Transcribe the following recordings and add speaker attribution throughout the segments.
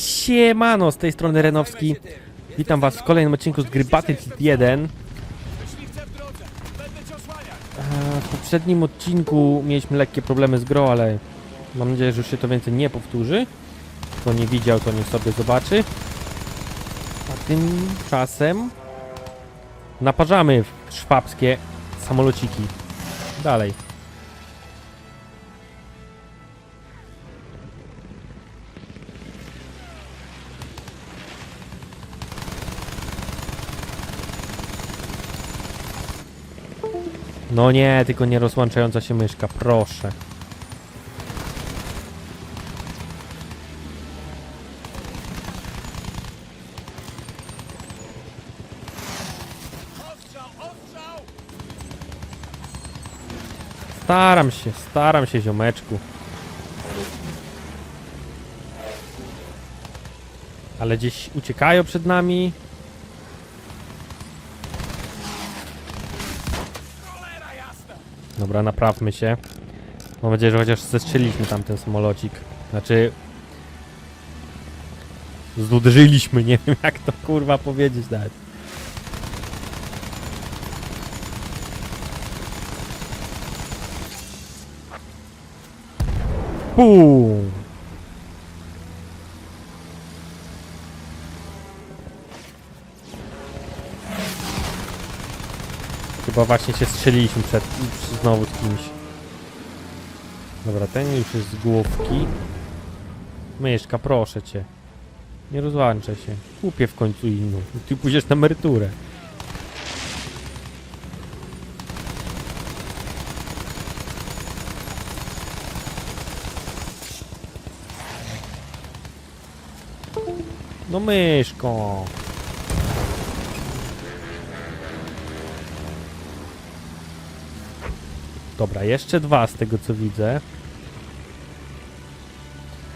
Speaker 1: Siemano, z tej strony Renowski. Witam was w kolejnym odcinku z gry Battlefield 1.
Speaker 2: Myśliwce w drodze! Będę cię osłaniać!
Speaker 1: E, W poprzednim odcinku mieliśmy lekkie problemy z grą, ale mam nadzieję, że już się to więcej nie powtórzy. Kto nie widział, to niech sobie zobaczy. A tymczasem naparzamy w szwabskie samolociki. Dalej. No nie, tylko nie rozłączająca się myszka, proszę. Staram się, staram się, ziomeczku. Ale gdzieś uciekają przed nami. Dobra, naprawmy się. Mam nadzieję, że chociaż zestrzeliliśmy tamten samolocik. Znaczy... Zudrzyliśmy, nie wiem jak to kurwa powiedzieć nawet. Pum! Chyba właśnie się strzeliliśmy przed znowu z kimś. Dobra, ten już jest z główki. Myszka, proszę cię. Nie rozłączaj się. Kupię w końcu inną. Ty pójdziesz na emeryturę. No myszko. Dobra, jeszcze dwa z tego co widzę.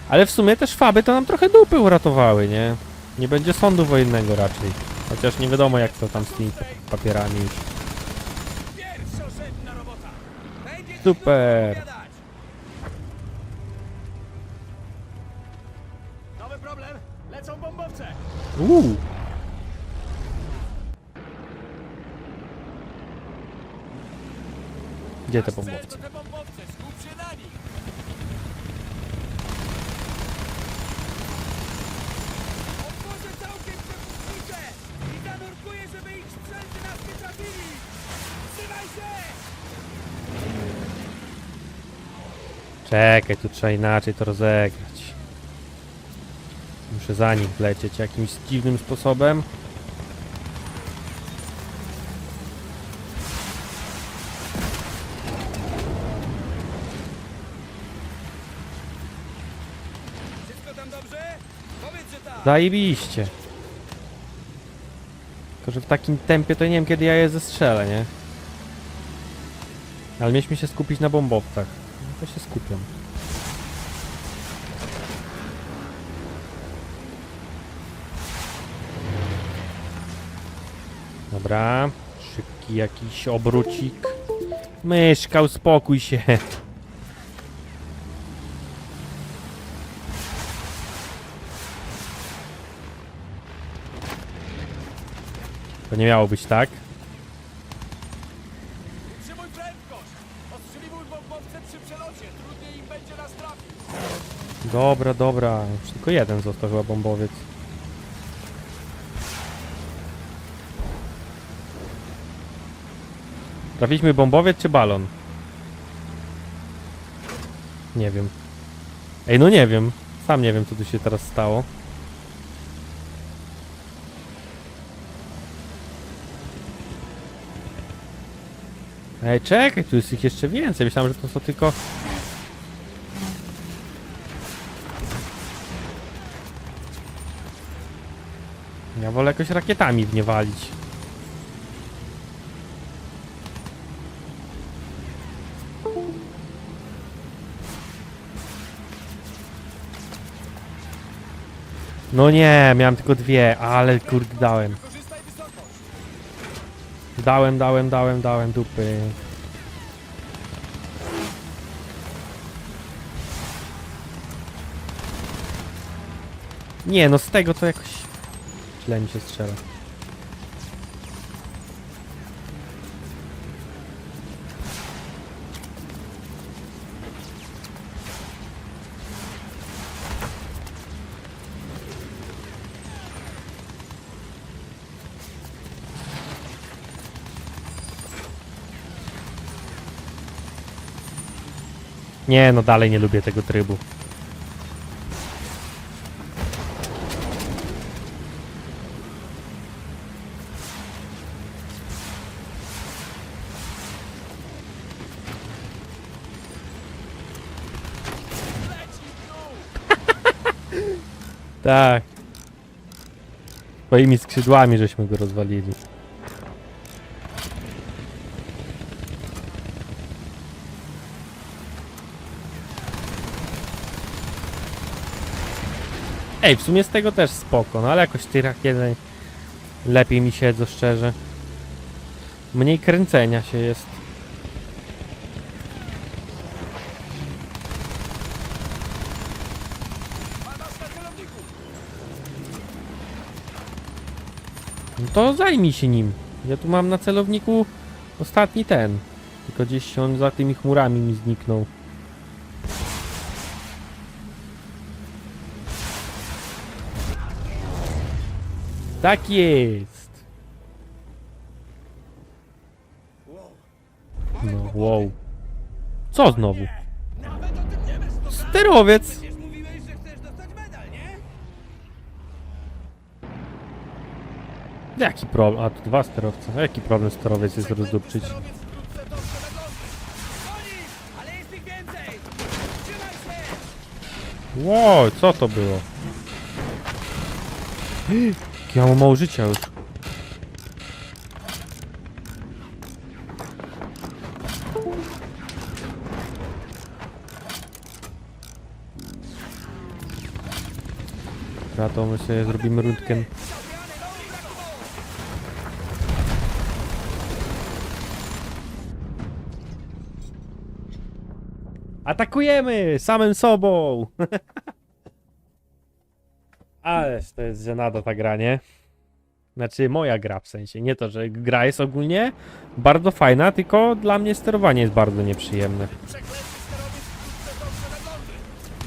Speaker 1: Ale w sumie te szwaby to nam trochę dupy uratowały, nie? Nie będzie sądu wojennego raczej. Chociaż nie wiadomo jak to tam z tymi papierami już. Super.
Speaker 2: Nowy problem! Lecą bombowce!
Speaker 1: Uuu. Gdzie te
Speaker 2: Nasz cel
Speaker 1: bombowce?
Speaker 2: to te bombowce! Skup się na nich! Otworzę całkiem przepustnicze! I zanurkuję, żeby ich strzelcy nas nie trafili! Trzymaj się!
Speaker 1: Czekaj, tu trzeba inaczej to rozegrać. Muszę za nich wlecieć jakimś dziwnym sposobem.
Speaker 2: Wszystko tam dobrze? Powiedz, że tak!
Speaker 1: Zajebiście. Tylko, że w takim tempie to nie wiem kiedy ja je zestrzelę, nie? Ale mieliśmy się skupić na bombowcach. No to się skupiam. Dobra. Szybki jakiś obrócik. Myszka, uspokój się. To nie miało być tak.
Speaker 2: Utrzymuj prędkość! Ostrzeliwuj bombowce przy przelocie! Trudniej im będzie nas trafić!
Speaker 1: Dobra, dobra. Już tylko jeden został chyba bombowiec. Trafiliśmy bombowiec czy balon? Nie wiem. Ej, no nie wiem. Sam nie wiem, co tu się teraz stało. Ej, czekaj, tu jest ich jeszcze więcej. Myślałem, że to są tylko... Ja wolę jakoś rakietami w nie walić. No nie, miałem tylko dwie, ale kurde dałem. Dałem, dałem, dałem, dałem dupy. Nie, no z tego to jakoś źle mi się strzela. Nie, no dalej nie lubię tego trybu. Tak. Swoimi skrzydłami żeśmy go rozwalili. Ej, w sumie z tego też spoko, no ale jakoś ty rakiety lepiej mi siedzą szczerze. Mniej kręcenia się jest. No to zajmij się nim. Ja tu mam na celowniku ostatni ten. Tylko gdzieś on za tymi chmurami mi zniknął. Tak jest. No, wow. Co znowu? Sterowiec. Jaki problem? A, tu dwa sterowce. Jaki problem sterowiec jest rozdupczyć? Wow, co to było? Ja mam mało życia już. Dobra, to my sobie zrobimy rundkę. Atakujemy! Samym sobą! Ależ to jest żenada ta gra, nie? Znaczy moja gra w sensie, nie to, że gra jest ogólnie bardzo fajna, tylko dla mnie sterowanie jest bardzo nieprzyjemne.
Speaker 2: Przeklęty sterowiec wkrótce dobrze wygląda.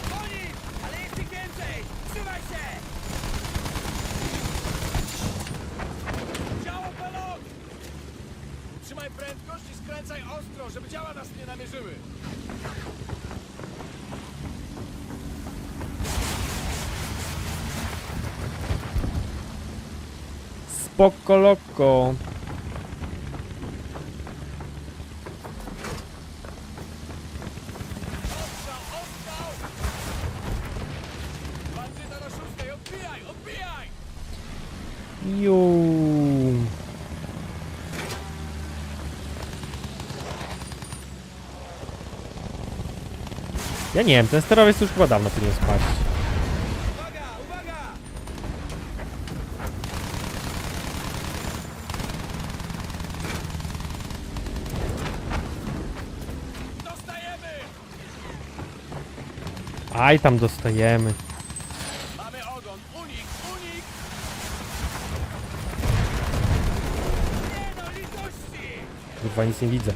Speaker 2: Koni, ale jest ich więcej! Trzymaj się! Działo pelot! Trzymaj prędkość i skręcaj ostro, żeby działa nas nie namierzyły.
Speaker 1: Spoko loko.
Speaker 2: Ostrzał, ostrzał! Bandyta na szóstej, odbijaj, odbijaj!
Speaker 1: Ju. Ja nie wiem, ten sterowiec już chyba dawno powinien spaść. Aj, tam dostajemy.
Speaker 2: Mamy ogon, unik, unik! Nie no, litości!
Speaker 1: Kurwa, nic nie widzę.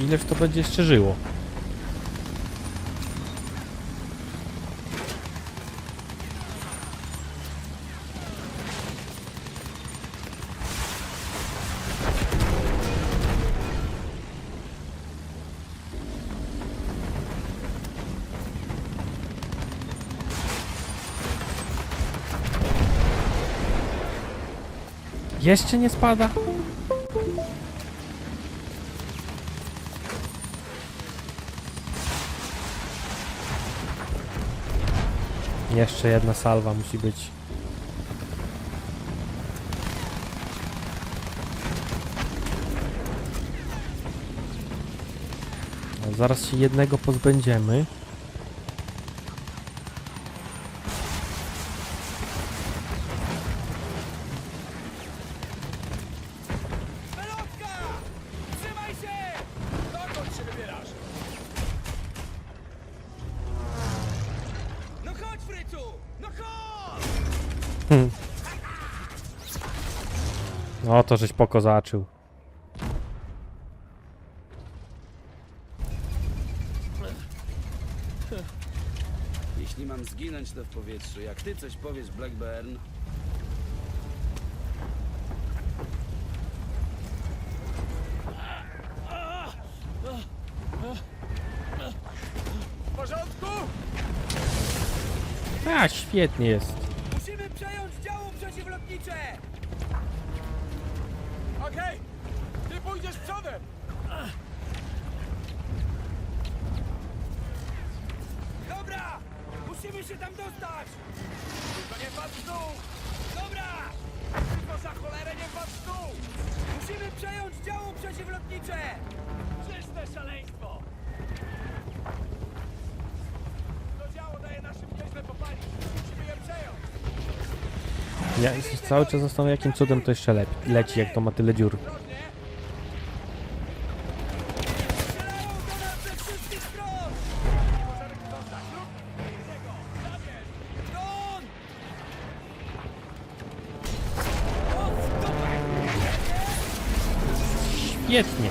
Speaker 1: Ileż to będzie jeszcze żyło? Jeszcze nie spada? Jeszcze jedna salwa musi być. No, zaraz się jednego pozbędziemy. No to żeś pokozaczył.
Speaker 3: Jeśli mam zginąć, to w powietrzu. Jak ty coś powiesz, Blackburn,
Speaker 1: A, świetnie jest.
Speaker 2: Okej, ty pójdziesz przodem! Dobra! Musimy się tam dostać! Tylko nie patrz dół! Dobra! Tylko za cholerę nie patrz dół! Musimy przejąć działo przeciwlotnicze! Czyste szaleństwo! To działo daje naszym nieźle popalić. Musimy je przejąć!
Speaker 1: Ja się cały czas zastanawiam, jakim cudem to jeszcze leci, leci jak to ma tyle dziur. Świetnie.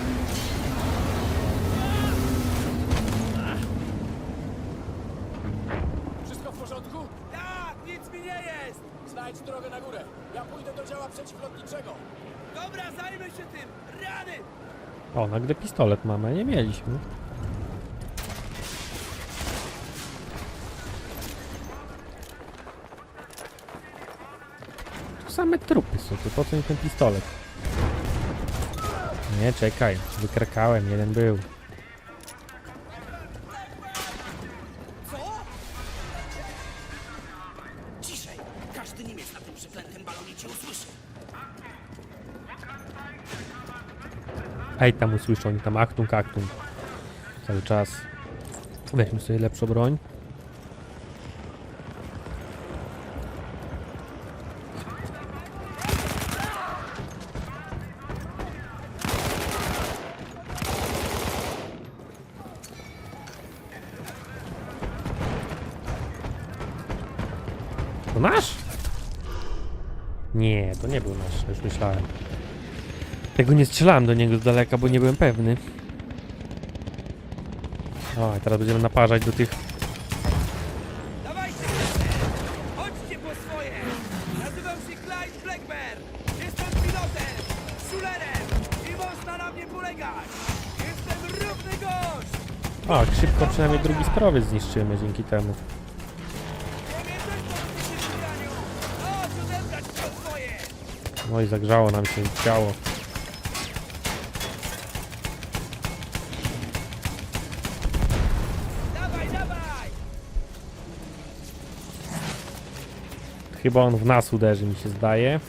Speaker 4: Wszystko w porządku?
Speaker 2: Tak, nic mi nie jest!
Speaker 4: Znajdź drogę na górę. Ja pójdę do działa przeciwlotniczego.
Speaker 2: Dobra, zajmę się tym! Rany!
Speaker 1: O, nagle pistolet mamy, nie mieliśmy. Tu same trupy są, to po co mi ten pistolet? Nie, czekaj, wykrakałem, jeden był.
Speaker 3: Przeklętym balonie cię usłyszy.
Speaker 1: Ej, tam usłyszą, oni tam aktung, aktung. Cały czas. Weźmy sobie lepszą broń. To nasz? Nie, to nie był nasz, już myślałem. Tego nie strzelałem do niego z daleka, bo nie byłem pewny. O, i teraz będziemy naparzać do tych...
Speaker 2: Dawajcie! Chodźcie po swoje! Nazywam się Clyde Blackburn! Jestem pilotem! Szulerem! I można na mnie polegać! Jestem równy gość!
Speaker 1: O, szybko przynajmniej drugi sterowiec zniszczymy dzięki temu. No i zagrzało nam się ciało. Chyba on w nas uderzy, mi się zdaje.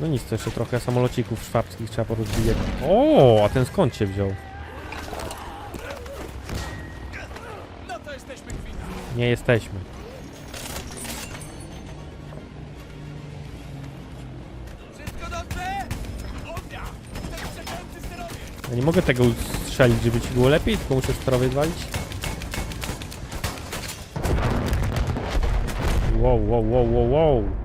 Speaker 1: No nic, to jeszcze trochę samolocików szwabskich trzeba porozbijać. O, a ten skąd się wziął? Nie jesteśmy.
Speaker 2: Wszystko dobrze?
Speaker 4: Ognia! Ten przeklęty sterowiec!
Speaker 1: Ja nie mogę tego strzelić, żeby ci było lepiej, tylko muszę sterowiec walić. Wow, wow, wow, wow, wow.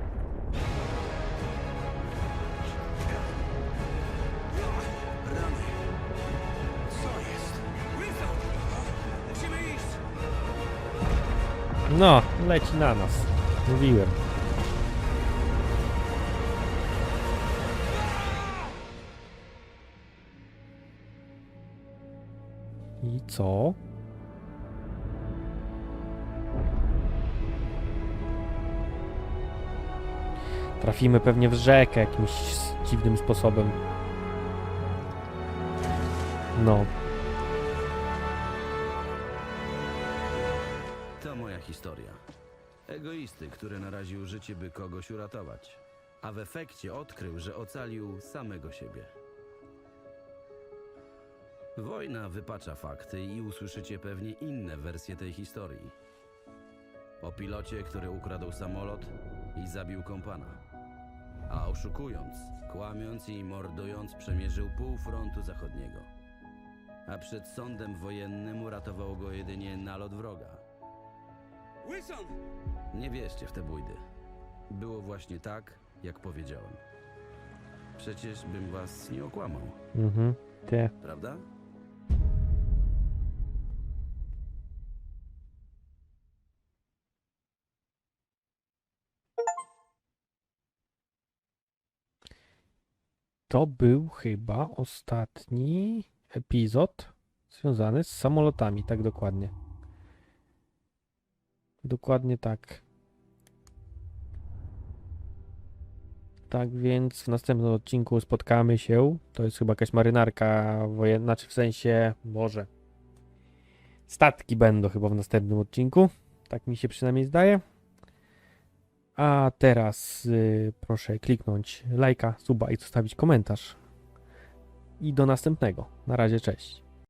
Speaker 1: No, leci na nas. Mówiłem. I co? Trafimy pewnie w rzekę jakimś dziwnym sposobem. No,
Speaker 3: historia. Egoisty, który naraził życie, by kogoś uratować. A w efekcie odkrył, że ocalił samego siebie. Wojna wypacza fakty i usłyszycie pewnie inne wersje tej historii. O pilocie, który ukradł samolot i zabił kompana. A oszukując, kłamiąc i mordując przemierzył pół frontu zachodniego. A przed sądem wojennym uratował go jedynie nalot wroga.
Speaker 2: Wilson!
Speaker 3: Nie wierzcie w te bójdy. Było właśnie tak, jak powiedziałem. Przecież bym was nie okłamał,
Speaker 1: Mhm. Te.
Speaker 3: prawda?
Speaker 1: To był chyba ostatni epizod związany z samolotami, tak dokładnie. Dokładnie tak. Tak więc w następnym odcinku spotkamy się. To jest chyba jakaś marynarka wojenna, znaczy w sensie, może. Statki będą chyba w następnym odcinku. Tak mi się przynajmniej zdaje. A teraz y, proszę kliknąć lajka, suba i zostawić komentarz. I do następnego. Na razie, cześć.